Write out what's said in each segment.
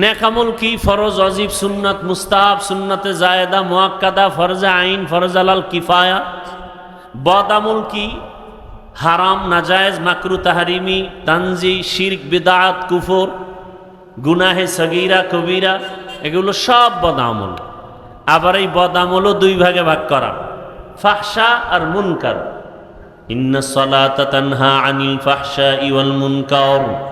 ন্যাক আমল কি ফরজ, অজিব সুন্নাত, মুস্তাহাব, সুন্নাতে জায়েদা, মোয়াক্কাদা, ফরজে আইন, ফরজ আলাল কিফায়া? বদ আমল কি? হারাম, নাজায়েজ, মাকরু, তাহারিমি, তানজি, শিরক, বিদাত, কুফর, গুনাহে সগিরা, কবিরা, এগুলো সব বদ আমল। আবার এই বদ আমলও দুই ভাগে ভাগ করা। ফাহসা আর মুনকার। ইন্না সলাতা তানহা আনিল ফাহসা ইওয়াল মুনকার।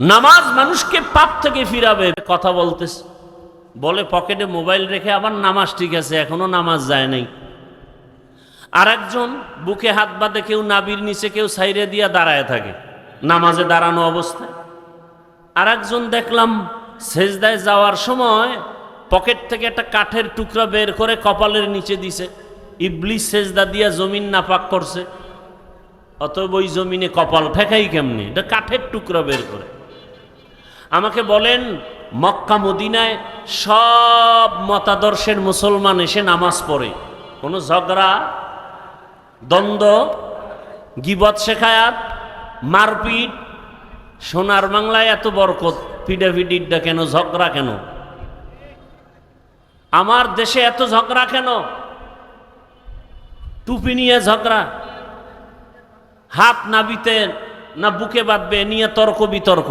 নামাজ মানুষকে পাপ থেকে ফিরাবে, কথা বলতেছে। বলে, পকেটে মোবাইল রেখে আবার নামাজ ঠিক আছে, এখনও নামাজ যায় নাই। আর একজন বুকে হাত বাঁধে, কেউ নাবির নিচে, কেউ সাইরে দিয়া দাঁড়ায় থাকে, নামাজে দাঁড়ানো অবস্থায়। আর একজন দেখলাম, সেজদায় যাওয়ার সময় পকেট থেকে একটা কাঠের টুকরা বের করে কপালের নিচে দিছে। ইবলিশ সেজদা দিয়া জমিন নাপাক করছে। অতএব ওই জমিনে কপাল ঠেকাই কেমনি? এটা কাঠের টুকরা বের করে। আমাকে বলেন, মক্কা, মদিনায় সব মতাদর্শের মুসলমান এসে নামাজ পড়ে। কোনো ঝগড়া, দ্বন্দ্ব, গিবত শেখায়াত, মারপিট, সোনার বাংলায় এত বরকত পিডাফিডিডটা কেন, ঝগড়া কেন? আমার দেশে এত ঝগড়া কেন? টুপি নিয়ে ঝগড়া, হাত না নাবিতে না বুকে বাঁধবে, নিয়ে তর্ক বিতর্ক।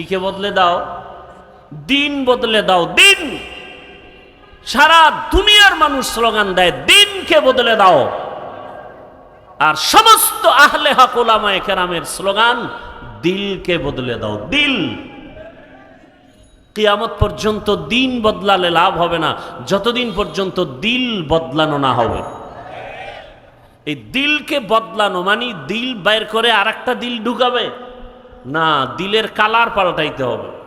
কি কে বদলে দাও? দিন বদলে দাও, দিন। সারা দুনিয়ার মানুষ স্লোগান দেয় দিনকে বদলে দাও। আর সমস্ত আহলে হক ওলামায়ে কেরামের স্লোগান দিলকে বদলে দাও, দিল। কিয়ামত পর্যন্ত দিন বদলালে লাভ হবে না, যতদিন পর্যন্ত দিল বদলানো না হবে। এই দিলকে বদলানো মানে দিল বাইর করে আর একটা দিল ঢুকাবে। না, দিলের কালার পাল্টাইতে হবে।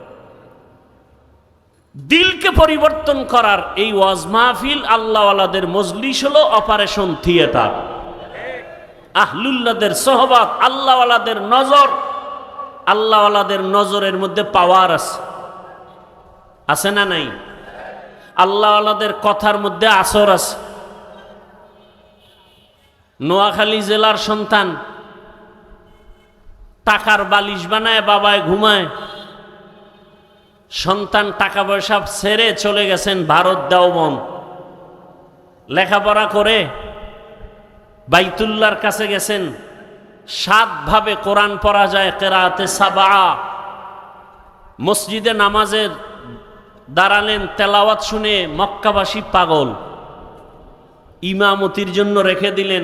দিলকে পরিবর্তন করার এই ওয়াজ মাহফিল আল্লাহওয়ালাদের মজলিস হলো অপারেশন থিয়েটার। আহলুল্লাদের সহবাত, আল্লাহওয়ালাদের নজর, আল্লাহওয়ালাদের নজরের মধ্যে পাওয়ার আছে। আছে না নাই? আল্লাহওয়ালাদের কথার মধ্যে আসর আছে। নোয়াখালী জেলার সন্তান টাকার বালিশ বানায়, বাবায় ঘুমায়। সন্তান টাকা পয়সা ছেড়ে চলে গেছেন ভারত দেওবন লেখাপড়া করে বাইতুল্লার কাছে গেছেন। সাতভাবে কোরআন পড়া যায় কেরাতে সাবা। মসজিদে নামাজের দাঁড়ালেন, তেলাওয়াত শুনে মক্কাবাসী পাগল। ইমামতির জন্য রেখে দিলেন।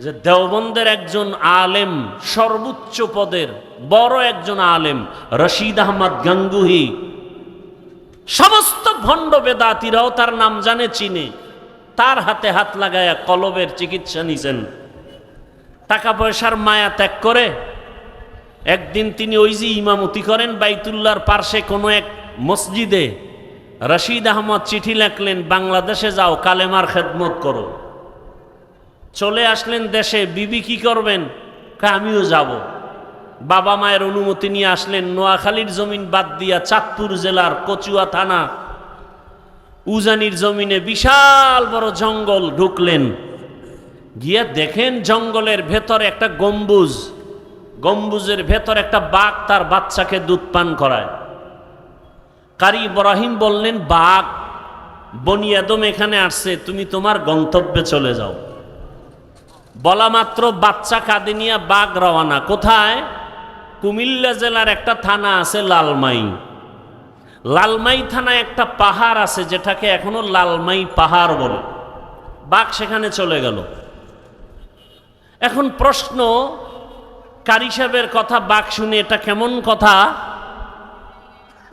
যে দেওবন্দের একজন আলেম, সর্বোচ্চ পদের বড় একজন আলেম, রশিদ আহমদ গাঙ্গুহি। সমস্ত ভণ্ড বেদাতিরাও তার নাম জানে, চিনে। তার হাতে হাত লাগায়া কলবের চিকিৎসা নিছেন। টাকা পয়সার মায়া ত্যাগ করে একদিন তিনি ওই যে ইমামতি করেন বাইতুল্লার পার্শ্বে কোনো এক মসজিদে। রশিদ আহমদ চিঠি লেখলেন, বাংলাদেশে যাও, কালেমার খেদমত করো। চলে আসলেন দেশে, বিবি কি করবেন? আমিও যাব। বাবা মায়ের অনুমতি নিয়ে আসলেন নোয়াখালীর জমিন বাদ দিয়া চাঁদপুর জেলার কচুয়া থানা। উজানির জমিনে বিশাল বড় জঙ্গল ঢুকলেন। গিয়ে দেখেন জঙ্গলের ভেতর একটা গম্বুজ। গম্বুজের ভেতর একটা বাঘ তার বাচ্চাকে দুধ পান করায়। কারি ইব্রাহিম বললেন, বাঘ বনিয়াদম এখানে আসছে, তুমি তোমার গন্তব্যে চলে যাও। বলা মাত্র বাচ্চা কাঁদে নিয়ে বাঘ রওয়ানা কোথায়? কুমিল্লা জেলার একটা থানা আছে লালমাই। লালমাই থানায় একটা পাহাড় আছে যেটাকে এখনও লালমাই পাহাড় বলে। বাঘ সেখানে চলে গেল। এখন প্রশ্ন, কারি সাহেবের কথা বাঘ শুনে এটা কেমন কথা?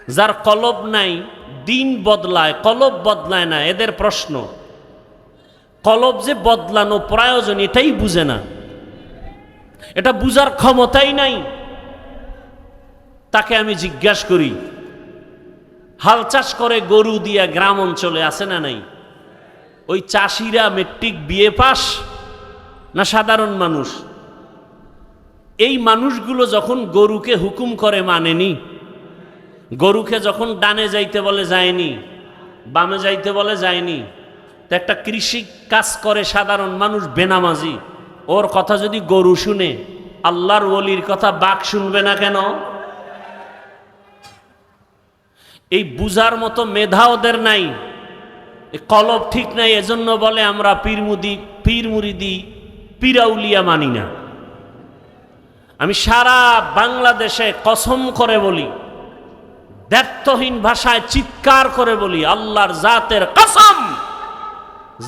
যার কলব নাই, দিন বদলায়, কলব বদলায় না, এদের প্রশ্ন। কলব যে বদলানো প্রয়োজন, এটাই বুঝে না। এটা বুঝার ক্ষমতাই নাই। তাকে আমি জিজ্ঞাসা করি, হাল চাষ করে গরু দিয়া গ্রাম অঞ্চলে আছে না নাই? ওই চাষিরা মেট্রিক বিয়ে পাস না সাধারণ মানুষ? এই মানুষগুলো যখন গরুকে হুকুম করে মানেনি, গরুকে যখন ডানে যাইতে বলে যায়নি, বামে যাইতে বলে যায়নি একটা কৃষি কাজ করে সাধারণ মানুষ বেনামাজি, ওর কথা যদি গরু শুনে, আল্লাহর ওলির কথা বাঘ শুনবে না কেন? এই বুঝার মতো মেধা ওদের নাই কলব ঠিক নাই, এজন্য বলে আমরা পীরমুদি পীর মুরিদি পীরাউলিয়া মানি না। আমি সারা বাংলাদেশে কসম করে বলি দ্ব্যর্থহীন ভাষায় চিৎকার করে বলি, আল্লাহর জাতের কসম।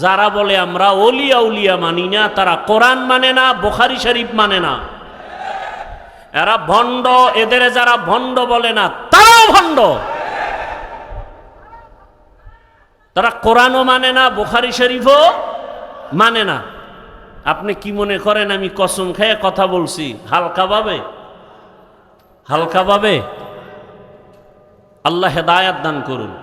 যারা বলে আমরা অলিয়া উলিয়া মানি না, তারা কোরআন মানে না, বোখারি শরীফ মানে না। এরা ভণ্ড, এদের যারা ভণ্ড বলে না, তারাও ভণ্ড। তারা কোরআনও মানে না, বোখারি শরীফও মানে না। আপনি কি মনে করেন, আমি কসম খেয়ে কথা বলছি? হালকাভাবে হালকাভাবে আল্লাহ হেদায়াত দান করুন।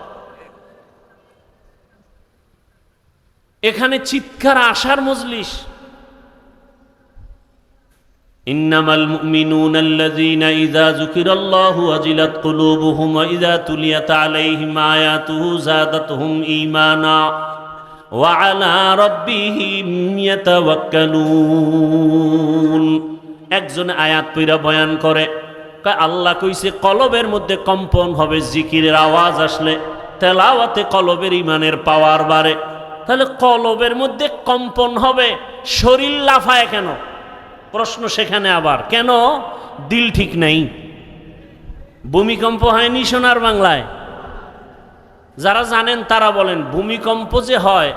এখানে চিৎকার আসার মজলিস। ইন্নামাল একজন আয়াত পীরা বয়ান করে আল্লাহ কইছে, কলবের মধ্যে কম্পন হবে, জিকিরের আওয়াজ আসলে, তেলাওয়াতে কলবের ইমানের পাওয়ার বাড়ে। তাহলে কলবের মধ্যে কম্পন হবে, শরীর লাফায় কেন? প্রশ্ন সেখানে আবার, কেন? দিল ঠিক নাই। ভূমিকম্প হয়নি সোনার বাংলায়। যারা জানেন তারা বলেন, ভূমিকম্প যে হয়,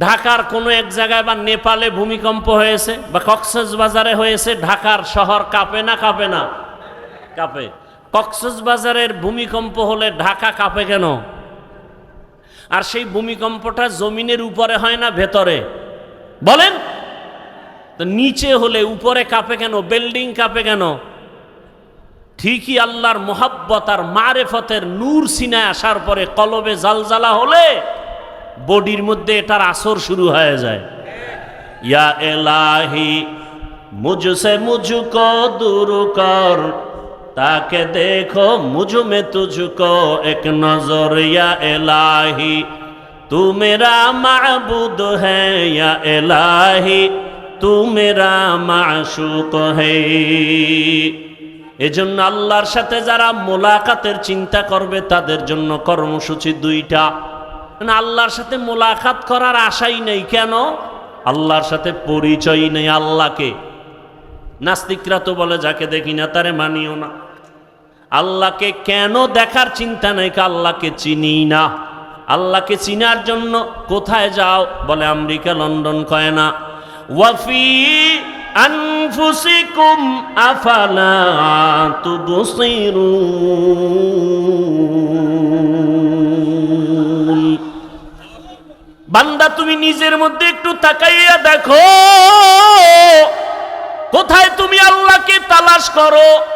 ঢাকার কোনো এক জায়গায় বা নেপালে ভূমিকম্প হয়েছে, বা কক্সেস বাজারে হয়েছে, ঢাকার শহর কাঁপে না কাঁপে না? কাঁপে। কক্সেস বাজারের ভূমিকম্প হলে ঢাকা কাঁপে কেন? আর সেই ভূমিকম্পটা জমিনের উপরে হয় না, ভেতরে। বলেন? তো নিচে হলে, উপরে কাঁপে কেন? বিল্ডিং কাঁপে কেন? ঠিকই আল্লাহর মোহাব্বত আর মারেফতের নূর সিনায় আসার পরে কলবে জালজালা হলে বডির মধ্যে এটার আসর শুরু হয়ে যায়। ইয়া এলাহি মুঝসে মুঝকো দূর কর তাকে দেখো মুঝ মে তুঝকো এক নজরিয়া এলাহি। তু মেরা মাবুদ হ্যাঁ এলাহি তু মেরা মাশুক হ্যাঁ এজন্য আল্লাহর সাথে যারা মোলাকাতের চিন্তা করবে, তাদের জন্য কর্মসূচি দুইটা। আল্লাহর সাথে মোলাকাত করার আশাই নেই। কেন? আল্লাহর সাথে পরিচয় নেই আল্লাহকে। নাস্তিকরা তো বলে, যাকে দেখি না, তারে মানিও না। আল্লাহকে কেন দেখার চিন্তা নেই আল্লাহকে চিনি না। আল্লাহকে চিনার জন্য কোথায় যাও? বলে আমেরিকা, লন্ডন কয় না। ওয়াফি আনফুসিকুম আফালা তুবসিরুন। বান্দা, তুমি নিজের মধ্যে একটু তাকাইয়া দেখো। কোথায় তুমি আল্লাহকে তালাশ করো?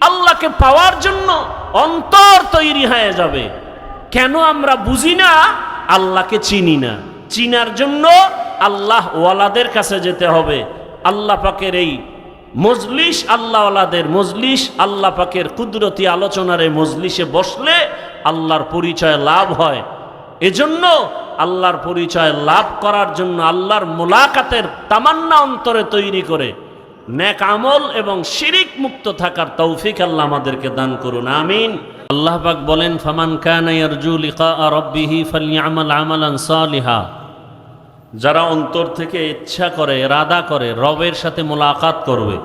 আল্লাহকে পাওয়ার জন্য অন্তর তৈরি হয়ে যাবে। কেন আমরা বুঝি না? আল্লাহকে চিনি না। চিনার জন্য আল্লাহ ওয়ালাদের কাছে যেতে হবে। আল্লাহ পাকের এই মজলিস আল্লাহওয়ালাদের মজলিস, আল্লাহ পাকের কুদরতি আলোচনার এই মজলিসে বসলে আল্লাহর পরিচয় লাভ হয়। এজন্য আল্লাহর পরিচয় লাভ করার জন্য আল্লাহর মোলাকাতের তামান্না অন্তরে তৈরি করে নেক আমল এবং শিরিক মুক্ত থাকার তৌফিক আল্লাহ আমাদেরকে দান করুন, আমিন। আল্লাহ পাক বলেন, ফামান কানা ইয়ারজু লিকা রাব্বিহি ফালইআমাল আমালান সালিহা। যারা অন্তর থেকে ইচ্ছা করে রাদা করে, রবের সাথে মোলাকাত করবে।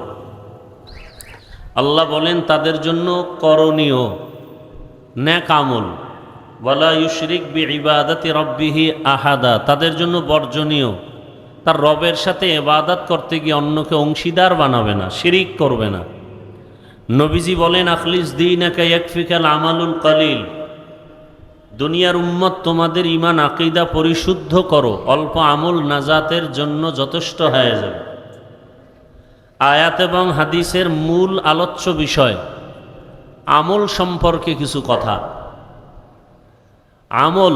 আল্লাহ বলেন, তাদের জন্য করণীয় ন্যাক আমল। ওয়ালা ইউশরিক বি ইবাদাতি রব্বিহি আহাদা। তাদের জন্য বর্জনীয়। তার রবের সাথে এবাদাত করতে গিয়ে অন্যকে অংশীদার বানাবে না, শিরিক করবে না। নবীজি বলেন, আখলিস দিন একা একফিকাল আমালুল কালিল। দুনিয়ার উম্মত, তোমাদের ইমান আকিদা পরিশুদ্ধ করো, অল্প আমল নাজাতের জন্য যথেষ্ট হয়ে যাবে। আয়াত এবং হাদিসের মূল আলোচ্য বিষয়, আমল সম্পর্কে কিছু কথা। আমল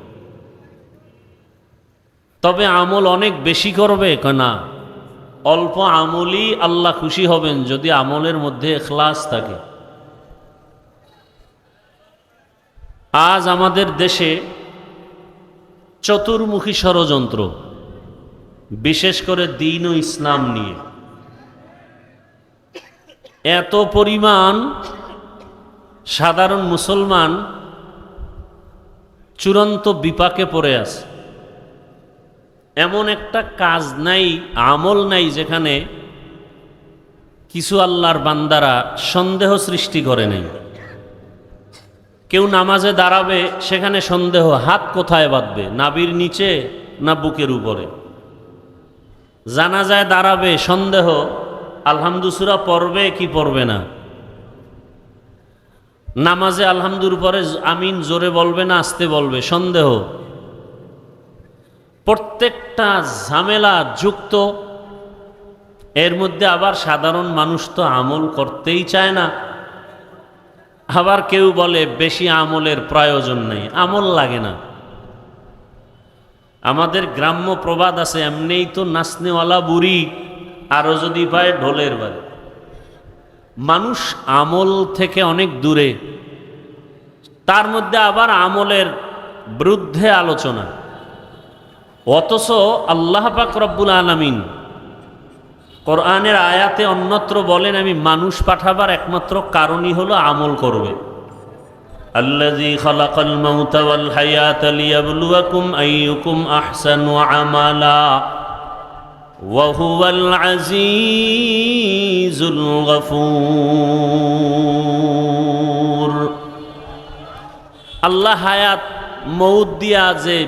তবে আমল অনেক বেশি করবে না? অল্প আমলই আল্লাহ খুশি হবেন যদি আমলের মধ্যে এখলাস থাকে। আজ আমাদের দেশে চতুর্মুখী ষড়যন্ত্র, বিশেষ করে দিন ও ইসলাম নিয়ে। এত পরিমাণ সাধারণ মুসলমান চূড়ান্ত বিপাকে পড়ে আছে। এমন একটা কাজ নাই, আমল নাই যেখানে কিছু আল্লাহর বান্দারা সন্দেহ সৃষ্টি করে নাই। কেউ নামাজে দাঁড়াবে, সেখানে সন্দেহ হাত কোথায় বাঁধবে নাবির নিচে, না বুকের উপরে। জানা যায় দাঁড়াবে, সন্দেহ, আলহামদুসুরা পড়বে কি পড়বে না? নামাজে আলহামদুর পরে আমিন জোরে বলবে না আসতে বলবে, সন্দেহ। প্রত্যেকটা ঝামেলা যুক্ত, এর মধ্যে আবার সাধারণ মানুষ তো আমল করতেই চায় না। আবার কেউ বলে বেশি আমলের প্রয়োজন নেই, আমল লাগে না। আমাদের গ্রাম্য প্রবাদ আছে, এমনিই তো নাচনেওয়ালা বুড়ি আরও যদি পায় ঢোলের বাড়ি মানুষ আমল থেকে অনেক দূরে, তার মধ্যে আবার আমলের বিরুদ্ধে আলোচনা। অথচ আল্লাহ পাক রব্বুল আলমিন কোরআনের আয়াতে অন্যত্র বলেন, আমি মানুষ পাঠাবার একমাত্র কারণই হলো আমল করবে। হায়াত ওয়া আল্লাহ হায়াত মৌদ্দিয়া দিয়া যে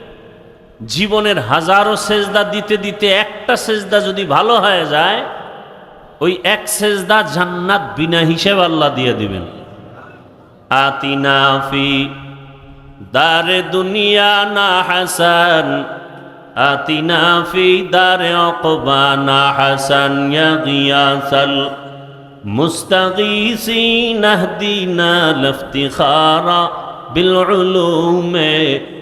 জীবনের হাজারো সেজদা দিতে দিতে একটা সেজদা যদি ভালো হয়ে যায়, ওই এক সেজদা জান্নাত বিনা হিসেব আল্লাহ দিয়ে দিবেন। আতিনাফি দারে দুনিয়া না হাসান আতিনাফি দারে অকবা না হাসান ইয়াসাল মুস্তাগিসি নাহদিনা লফতিখারা বিলউলুমে